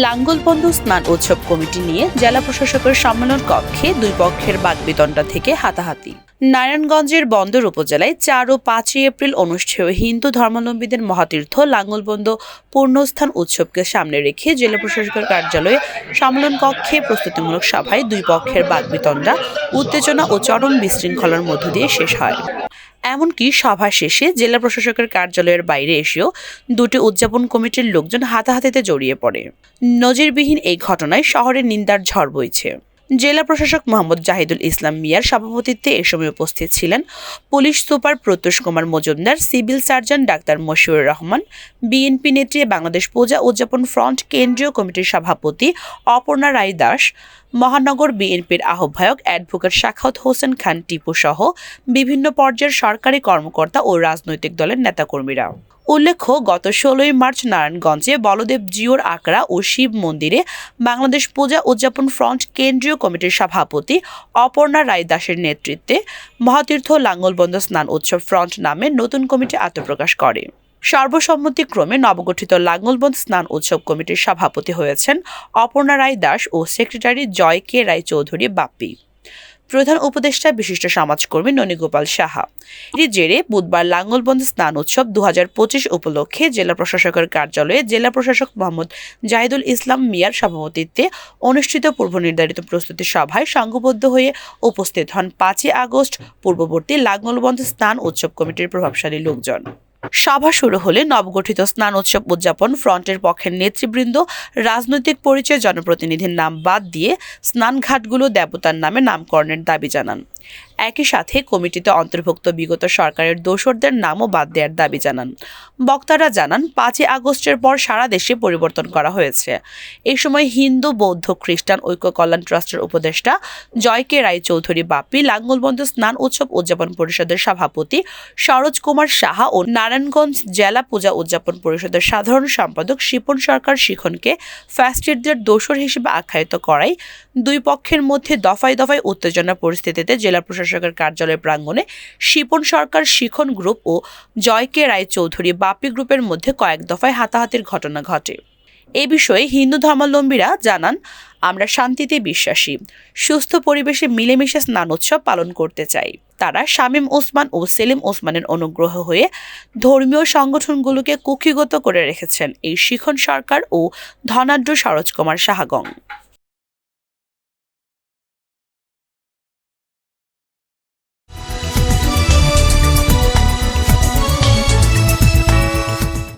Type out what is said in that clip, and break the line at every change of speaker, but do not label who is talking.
লাঙ্গলবন্ধ স্নান উৎসব কমিটি নিয়ে জেলা প্রশাসকের সম্মেলন কক্ষে দুই পক্ষের বাগবিতণ্ডা থেকে হাতাহাতি। নারায়ণগঞ্জের বন্দর উপজেলায় চার ও পাঁচই এপ্রিল অনুষ্ঠেয় হিন্দু ধর্মাবলম্বীদের মহাতীর্থ লাঙ্গলবন্ধ পূর্ণস্থান উৎসবকে সামনে রেখে জেলা প্রশাসকের কার্যালয়ে সম্মেলন কক্ষে প্রস্তুতিমূলক সভায় দুই পক্ষের বাগবিতণ্ডা উত্তেজনা ও চরম বিশৃঙ্খলার মধ্য দিয়ে শেষ হয়। এমনকি সভা শেষে জেলা প্রশাসকের কার্যালয়ের বাইরে এসেও দুটি উদযাপন কমিটির লোকজন হাতাহাতিতে জড়িয়ে পড়ে। নজিরবিহীন এই ঘটনায় শহরের নিন্দার ঝড় বইছে। জেলা প্রশাসক মোহাম্মদ জাহিদুল ইসলাম মিয়ার সভাপতিত্বে এ সময় উপস্থিত ছিলেন police super Pratyush Kumar Majumdar, civil surgeon doctor Moshiur Rahman, BNP নেত্রী বাংলাদেশ পূজা উদযাপন ফ্রন্ট কেন্দ্রীয় কমিটির সভাপতি অপর্ণা রায় দাস, মহানগর বিএনপির আহ্বায়ক অ্যাডভোকেট শাখাউত হোসেন খান টিপু সহ বিভিন্ন পর্যায়ের সরকারি কর্মকর্তা ও রাজনৈতিক দলের নেতাকর্মীরা। উল্লেখ্য, গত ষোলোই মার্চ নারায়ণগঞ্জে বলদেব জিওর আকড়া ও শিব মন্দিরে বাংলাদেশ পূজা উদযাপন ফ্রন্ট কেন্দ্রীয় কমিটির সভাপতি অপর্ণা রায় দাসের নেতৃত্বে মহাতীর্থ লাঙ্গলবন্ধ স্নান উৎসব ফ্রন্ট নামে নতুন কমিটি আত্মপ্রকাশ করে। সর্বসম্মতিক্রমে নবগঠিত লাঙ্গলবন্ধ স্নান উৎসব কমিটির সভাপতি হয়েছেন অপর্ণা রায় দাস ও সেক্রেটারি জয় কে রায় চৌধুরী বাপ্পি। প্রধান উপদেষ্টা বিশিষ্ট সমাজকর্মী ননীগোপাল সাহা। এর জেরে বুধবার লাঙ্গলবন্ধ স্নান উৎসব দু হাজার পঁচিশ উপলক্ষে জেলা প্রশাসকের কার্যালয়ে জেলা প্রশাসক মোহাম্মদ জাহিদুল ইসলাম মিয়ার সভাপতিত্বে অনুষ্ঠিত পূর্ব নির্ধারিত প্রস্তুতি সভায় সংঘবদ্ধ হয়ে উপস্থিত হন পাঁচই আগস্ট পূর্ববর্তী লাঙ্গলবন্ধ স্নান উৎসব কমিটির প্রভাবশালী লোকজন। সভা শুরু হলে নবগঠিত স্নান উৎসব উদযাপন ফ্রন্টের পক্ষের নেতৃবৃন্দ, রাজনৈতিক পরিচয় জনপ্রতিনিধির নাম বাদ দিয়ে স্নানঘাটগুলো দেবতার নামে নামকরণের দাবি জানান। একই সাথে কমিটিতে অন্তর্ভুক্ত বিগত সরকারের দোসরদের নামও বাদ দেওয়ার দাবি জানান। বক্তারা জানান, পাঁচই আগস্টের পর সারা দেশে পরিবর্তন করা হয়েছে। এই সময় হিন্দু, বৌদ্ধ, খ্রিস্টান ঐক্য কল্যাণ ট্রাস্টের উপদেষ্টা জয় কে রায় চৌধুরী বাপি স্নান উৎসব উদযাপন পরিষদের সভাপতি সরোজ কুমার সাহা ও নারায়ণগঞ্জ জেলা পূজা উদযাপন পরিষদের সাধারণ সম্পাদক শিপন সরকার শিখনকে ফ্যাস্টিডদের দোসর হিসেবে আখ্যায়িত করায় দুই পক্ষের মধ্যে দফায় দফায় উত্তেজনা পরিস্থিতিতে জেলা প্রশাসকের কার্যালয় প্রাঙ্গণে শিপন সরকার শিখন গ্রুপ ও জয় কে রায় চৌধুরী বাপি গ্রুপের মধ্যে কয়েক দফায় হাতাহাতির ঘটনা ঘটে। এ বিষয়ে হিন্দু ধর্মাবলম্বীরা জানান, আমরা শান্তিতে বিশ্বাসী। সুস্থ পরিবেশে মিলেমিশে স্নান উৎসব পালন করতে চাই। তারা শামীম ওসমান ও সেলিম ওসমানের অনুগ্রহ হয়ে ধর্মীয় সংগঠনগুলোকে কুক্ষিগত করে রেখেছেন এই শিখন সরকার ও ধনাঢ্য সরোজ কুমার সাহাগং